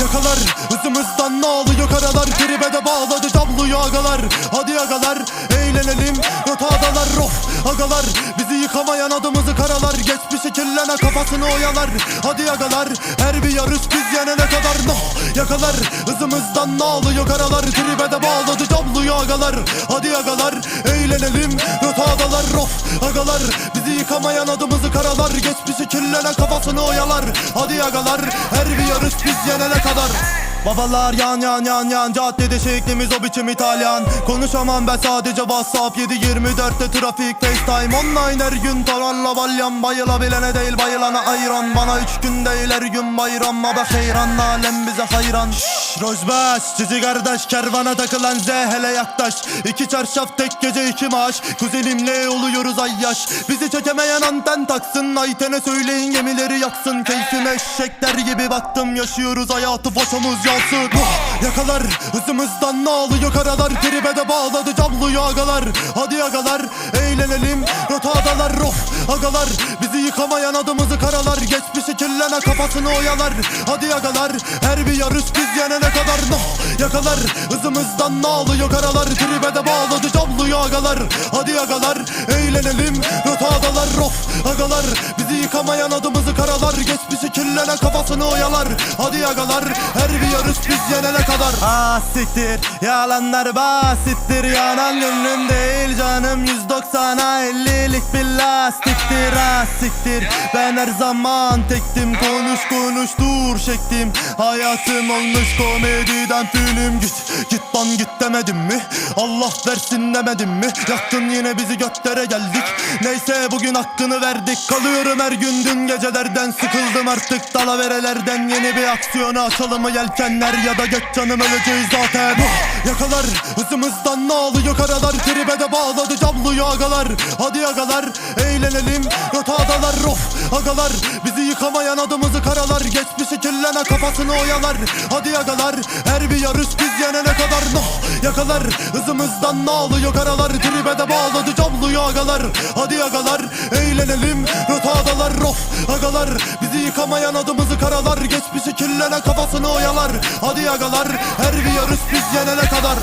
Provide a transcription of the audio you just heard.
Yakalar Hızımızdan ne alıyor karalar Tribede bağladı tabloyu agalar Hadi agalar eğlenelim Göt adalar of agalar. Bizi yıkamayan adımızı karalar Geç Geçmişi kirlene kafasını oyalar. Hadi agalar her bir yarış biz yenene kadar. No yakalar hızımızdan ne alıyor karalar Tribede bağladı tabloyu agalar Hadi agalar eğlenelim Rotadalar of agalar. Bizi yıkamayan adımızı karalar. Geçmişi kirlene kafasını oyalar. Hadi agalar her bir yarış biz yenene kadar Babalar yan yan yan yan. Caddede şeklimiz o biçim İtalyan. Konuşamam ben sadece Whatsapp 7-24'te trafik FaceTime Online her gün. Tararla balyan Bayılabilene değil bayılana ayran. Bana üç gün değil her gün bayram. Ama heyran alem bize hayran. Şşş Rojbaş Cici kardeş kervana takılan Z hele yaklaş. İki çarşaf tek gece iki maaş. Kuzenimle oluyoruz yaş. Bizi çekemeyen anten taksın Ayten'e söyleyin gemileri yaksın. Keyfime eşekler gibi baktım Yaşıyoruz hayatı foşumuz yansın. Oh, Yakalar hızımızdan ne oluyor karalar? Tribe de bağladı camluyu agalar Hadi agalar eğlenelim Rotadalar. Of! Agalar Bizi yıkamayan adımızı karalar. Geçmişi kirlene kafasını oyalar. Hadi agalar her bir yarış biz yenene kadar. No Yakalar hızımızdan ne oluyor karalar? Tribe de bağladı camluyu agalar Hadi agalar eğlenelim Rotadalar of agalar. Bizi yıkamayan adımızı karalar. Geçmişi kirlene kafasını oyalar. Hadi agalar her bir yarış biz yenene kadar. Ah siktir. Yalanlar basittir. Yanan gönlüm değil canım 190'a 50'lik bir lastiktir Ah siktir. Ben her zaman tektim Konuş konuş dur şektim. Hayatım olmuş komediden film Git git lan git demedim mi? Allah versin demedim mi? Yaktın yine bizi götlere geldik. Neyse bugün hakkını verdik. Kalıyorum her gün dün gecelerden Sıkıldım artık. Dalaverelerden Yeni bir aksiyona açalım mı yelkenler? Ya da geç canım öleceğiz zaten. Yakalar hızımızdan ne oluyor karalar Tribe de bağladı camluyu agalar Hadi agalar eğlenelim. Rotadalar of agalar. Bizi yıkamayan adımızı karalar. Geçmişi kirlene kafasını oyalar. Hadi agalar her bir yarış biz yenene kadar. No Yakalar hızımızdan ne oluyor karalar. Tribe bağladı camluyu agalar. Hadi agalar eğlenelim. Rotadalar of agalar. Bizi yıkamayan adımızı karalar. Geçmişi kirlene kafasını oyalar. Hadi agalar her bir yarış biz yenene kadar